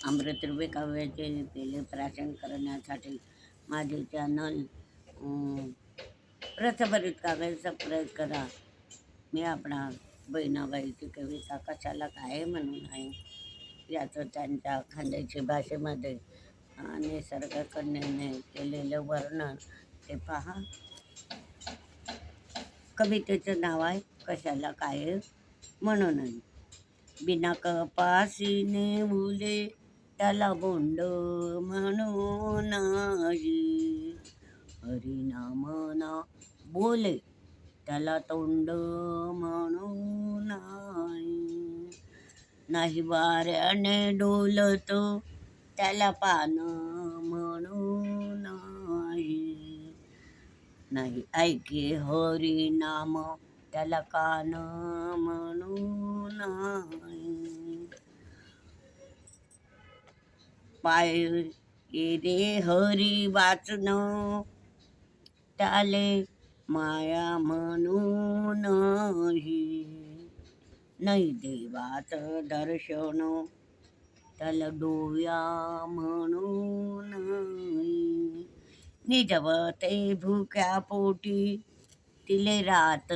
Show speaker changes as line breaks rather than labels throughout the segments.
अमृतरूपी काव्याचे केले प्राशन करण्यासाठी माझे चॅनल रथभरीत काव्य सबस्क्राईब करा. मी आपणा बहिणाबाईची कविता कशाला काय म्हणून आहे याचं त्यांच्या खांद्याची भाषेमध्ये निसर्गकन्याने केलेलं वर्णन ते पहा. कवितेचं नाव आहे कशाला काय म्हणून बिना कपासीने उले त्याला बोंड म्हणू नाही हरिनामना बोले. त्याला तोंड म्हणू नाही नाही वाऱ्याने डोलत त्याला पान म्हणू नाही नाही ऐके हरिनाम त्याला कान म्हणू नाही पाय ये रे हरी वाचन. त्याले माया म्हणून नाही देवाचं दर्शन. त्याला डोया म्हणून निजवते भुक्या पोटी तिले रात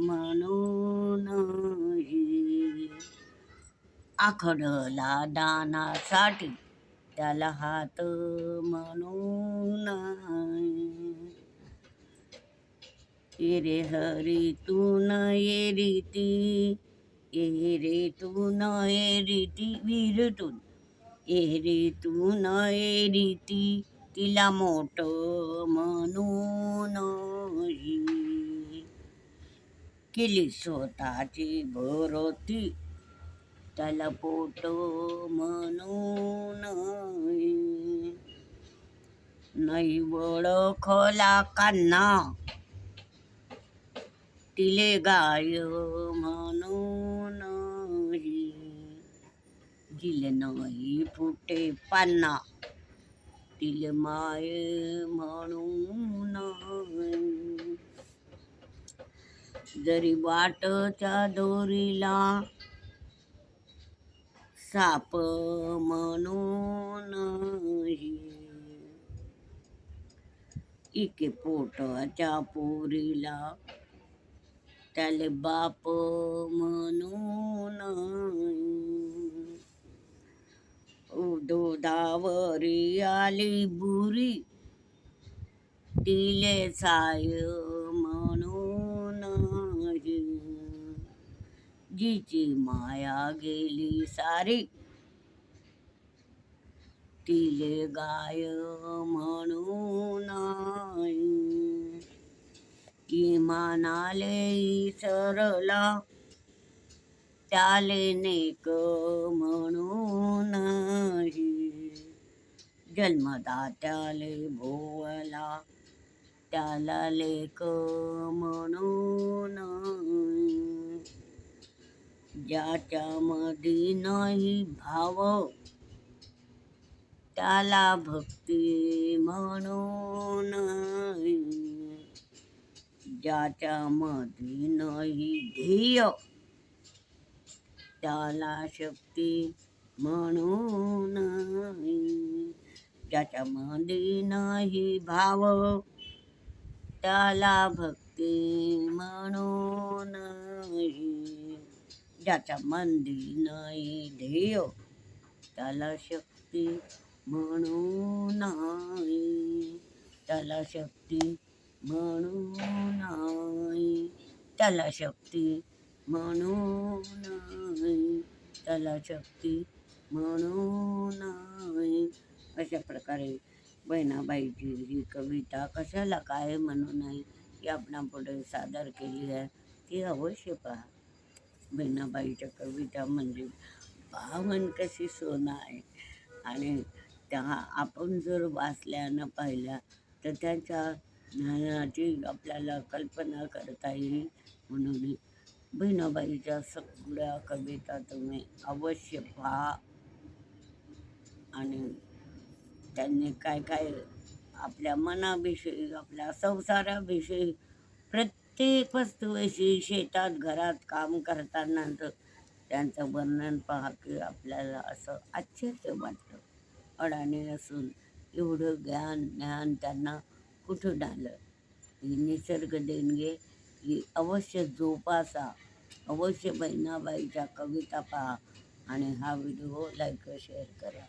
म्हणून आखडला दानासाठी त्याला हात म्हणू नाही ये रे हरी तू न ये रीती ये रे तू न ये रीती विरतून। ये रे तू न ये रीती तिला मोठ म्हणू नाही केली स्वतःची भरती त्याला पोट म्हणून नाही ओळखला कान्हा. तिले गाय म्हणून जिले नाही फुटे पान्ना तिले माय म्हणून जरी वाटच्या दोरीला साप म्हणून इके पोटाच्या पोरीला त्याले बाप म्हणू नाही आली बुरी तिले साय म्हणू नाही जिची माया गेली सारी। तिले गाय म्हणून किमानाले इमानाले सरला त्याले नेक म्हणून जन्मदात्याले भोवला त्याला लेक म्हणून ज्याच्यामध्ये ज्याच्या नाही भाव त्याला भक्ती म्हणून ज्याच्यामध्ये ज्याच्या नाही ध्येय त्याला शक्ती म्हणून ज्याच्यामध्ये ज्याच्या नाही भाव त्याला भक्ती म्हणून नाही. ज्याच्या मंदी नाही ध्येय त्याला शक्ती म्हणून नाही. त्याला शक्ती म्हणून नाही. त्याला शक्ती म्हणून नाही. त्याला शक्ती म्हणून नाही. अशा प्रकारे बहिणाबाईची ही कविता कशाला काय म्हणू नाही ही आपणापुढे सादर केली आहे ती अवश्य पहा. बहिणाबाईच्या कविता म्हणजे भावन कशी सोनं आहे. आणि त्या आपण जर वाचल्या न पाहिल्या तर त्याच्या ज्ञानाची आपल्याला कल्पना करता येईल. म्हणून बहिणाबाईच्या सगळ्या कविता तुम्ही अवश्य पहा. आणि त्यांनी काय काय आपल्या मनाविषयी आपल्या संसाराविषयी प्रत्येक वस्तूविषयी शेतात घरात काम करताना त्यांचं वर्णन पहा की आपल्याला असं आश्चर्य वाटतं. अडाणी असून एवढं ज्ञान ज्ञान त्यांना कुठून आलं ही निसर्ग देणगे ही अवश्य जोपासा अवश्य बहिणाबाईच्या कविता पहा आणि हा व्हिडिओ लाईक शेअर करा.